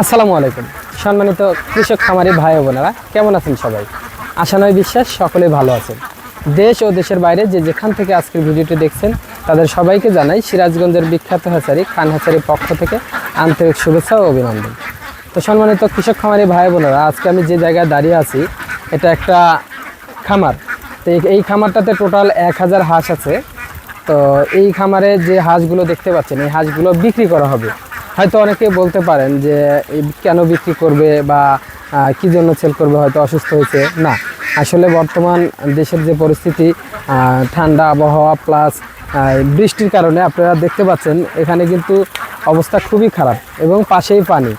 আসসালামু আলাইকুম। সম্মানিত কৃষক খামারি ভাই বোনেরা, কেমন আছেন সবাই? আশা নয় বিশ্বাস সকলে ভালো আছেন। দেশ ও দেশের বাইরে যে যেখান থেকে আজকের ভিডিওটি দেখছেন, তাদের সবাইকে জানাই সিরাজগঞ্জের বিখ্যাত হ্যাচারি খান হ্যাচারির পক্ষ থেকে আন্তরিক শুভেচ্ছা ও অভিনন্দন। তো সম্মানিত কৃষক খামারি ভাই বোনেরা, আজকে আমি যে জায়গায় দাঁড়িয়ে আছি, এটা একটা খামার। তো এই খামারটাতে টোটাল এক হাজার হাঁস আছে। তো এই খামারে যে হাঁসগুলো দেখতে পাচ্ছেন, এই হাঁসগুলো বিক্রি করা হবে। হয়তো অনেকে বলতে পারেন যে কেন বিক্রি করবে বা কি জন্য সেল করবে, হয়তো অসুস্থ হয়েছে। না, আসলে বর্তমান দেশের যে পরিস্থিতি ঠান্ডা আবহাওয়া প্লাস বৃষ্টির কারণে আপনারা দেখতে পাচ্ছেন, এখানে কিন্তু অবস্থা খুবই খারাপ এবং পাশেই পানি,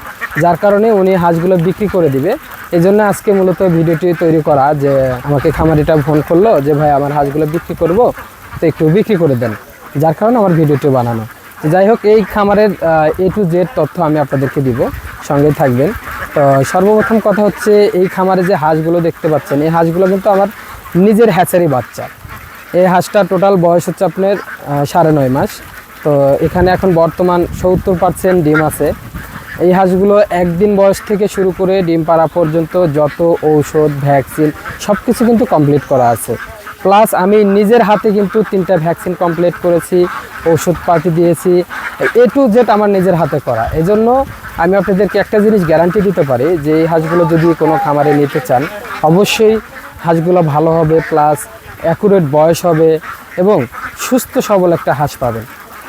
যার কারণে উনি হাঁসগুলো বিক্রি করে দিবে। এই জন্য আজকে মূলত ভিডিওটি তৈরি করা যে, আমাকে খামারিটা ফোন করল যে, ভাই, আমার হাঁসগুলো বিক্রি করব, তো একটু বিক্রি করে দেন। যার কারণে আমার ভিডিওটি বানানো। যাই হোক, এই খামারের এ টু জেড তথ্য আমি আপনাদেরকে দিব। সঙ্গে থাকবেন। তো সর্বপ্রথম কথা হচ্ছে, এই খামারে যে হাঁসগুলো দেখতে পাচ্ছেন, এই হাঁসগুলো কিন্তু আমার নিজের হ্যাচারি বাচ্চা। এই হাঁসটা টোটাল বয়স হচ্ছে আপনার সাড়ে নয় মাস। তো এখানে এখন বর্তমান সত্তর পার্সেন্ট ডিম আছে। এই হাঁসগুলো একদিন বয়স থেকে শুরু করে ডিম পাড়া পর্যন্ত যত ঔষধ, ভ্যাকসিন সব কিছু কিন্তু কমপ্লিট করা আছে। প্লাস আমি নিজের হাতে কিন্তু তিনটা ভ্যাকসিন কমপ্লিট করেছি, ওষুধ পাতি দিয়েছি। এ টু জেড আমার নিজের হাতে করা। এই জন্য আমি আপনাদেরকে একটা জিনিস গ্যারান্টি দিতে পারি যে এই হাঁসগুলো যদি কোনো খামারে নিতে চান, অবশ্যই হাঁসগুলো ভালো হবে প্লাস অ্যাকুরেট বয়স হবে এবং সুস্থ সবল একটা হাঁস পাবেন।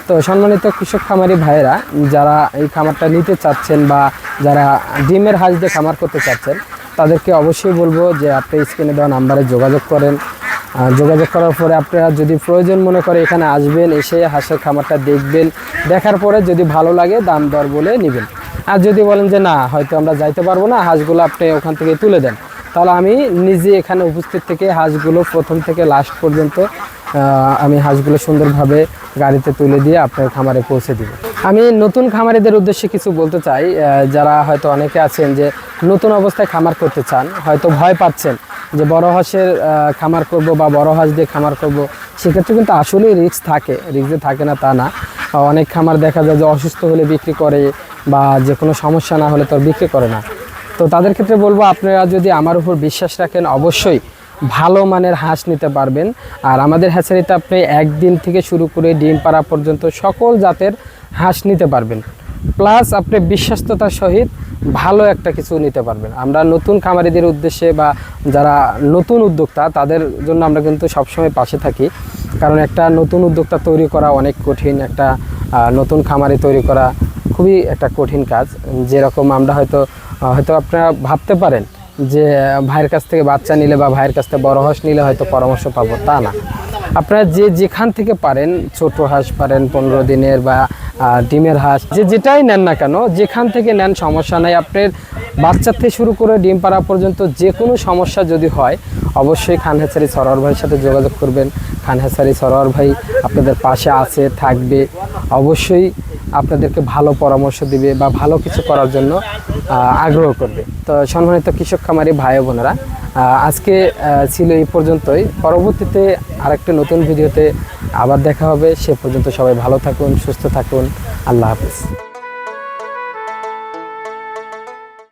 তো সম্মানিত কৃষক খামারি ভাইয়েরা, যারা এই খামারটা নিতে চাচ্ছেন বা যারা ডিমের হাঁস দিয়ে খামার করতে চাচ্ছেন, তাদেরকে অবশ্যই বলব যে আপনি স্ক্রিনে দেওয়া নাম্বারে যোগাযোগ করেন। আর যোগাযোগ করার পরে আপনারা যদি প্রয়োজন মনে করে এখানে আসবেন, এসে হাঁসের খামারটা দেখবেন, দেখার পরে যদি ভালো লাগে দাম দর বলে নেবেন। আর যদি বলেন যে না, হয়তো আমরা যাইতে পারব না, হাঁসগুলো আপনি ওখান থেকে তুলে দেন। তাহলে আমি নিজে এখানে উপস্থিত থেকে হাঁসগুলো প্রথম থেকে লাস্ট পর্যন্ত আমি হাঁসগুলো সুন্দরভাবে গাড়িতে তুলে দিয়ে আপনার খামারে পৌঁছে দিব। আমি নতুন খামারিদের উদ্দেশ্যে কিছু বলতে চাই যারা হয়তো অনেকে আছেন যে নতুন অবস্থায় খামার করতে চান, হয়তো ভয় পাচ্ছেন। যে বড় হাঁসের খামার করব বা বড় হাঁস দিয়ে খামার করব, সেক্ষেত্রে কিন্তু আসলেই রিস্ক থাকে। রিস্কে থাকে না তা না। অনেক খামার দেখা যায় যে অসুস্থ হলে বিক্রি করে বা যে কোনো সমস্যা না হলে তো বিক্রি করে না। তো তাদের ক্ষেত্রে বলব, আপনারা যদি আমার উপর বিশ্বাস রাখেন, অবশ্যই ভালো মানের হাঁস নিতে পারবেন। আর আমাদের হ্যাচারিতে আপনি একদিন থেকে শুরু করে ডিম পাড়া পর্যন্ত সকল জাতের হাঁস নিতে পারবেন। প্লাস আপনি বিশ্বস্ততার সহিত ভালো একটা কিছু নিতে পারবেন। আমরা নতুন খামারিদের উদ্দেশ্যে বা যারা নতুন উদ্যোক্তা, তাদের জন্য আমরা কিন্তু সবসময় পাশে থাকি। কারণ একটা নতুন উদ্যোক্তা তৈরি করা অনেক কঠিন, একটা নতুন খামারি তৈরি করা খুবই একটা কঠিন কাজ। যেরকম আমরা হয়তো হয়তো আপনারা ভাবতে পারেন যে, ভাইয়ের কাছ থেকে বাচ্চা নিলে বা ভাইয়ের কাছ থেকে বড় হাঁস নিলে হয়তো পরামর্শ পাবো, তা না। আপনারা যে যেখান থেকে পারেন, ছোট হাঁস পারেন পনেরো দিনের বা ডিমের হাঁস। যে যেটাই নেন না কেন, যেখান থেকে নেন, সমস্যা নাই। আপনার বাচ্চার থেকে শুরু করে ডিম পাড়া পর্যন্ত যে কোনো সমস্যা যদি হয়, অবশ্যই খান হেসারি সরোয়ার ভাইয়ের সাথে যোগাযোগ করবেন। খান হেসারি সরোয়ার ভাই আপনাদের পাশে আছে, থাকবে। অবশ্যই আপনাদেরকে ভালো পরামর্শ দিবে বা ভালো কিছু করার জন্য আগ্রহ করবে। তো সম্মানিত কৃষক খামারি ভাই বোনেরা আজকে ছিল এই পর্যন্তই। পরবর্তীতে আরেকটা নতুন ভিডিওতে আবার দেখা হবে সে পর্যন্ত সবাই ভালো থাকুন সুস্থ থাকুন। আল্লাহ হাফিজ।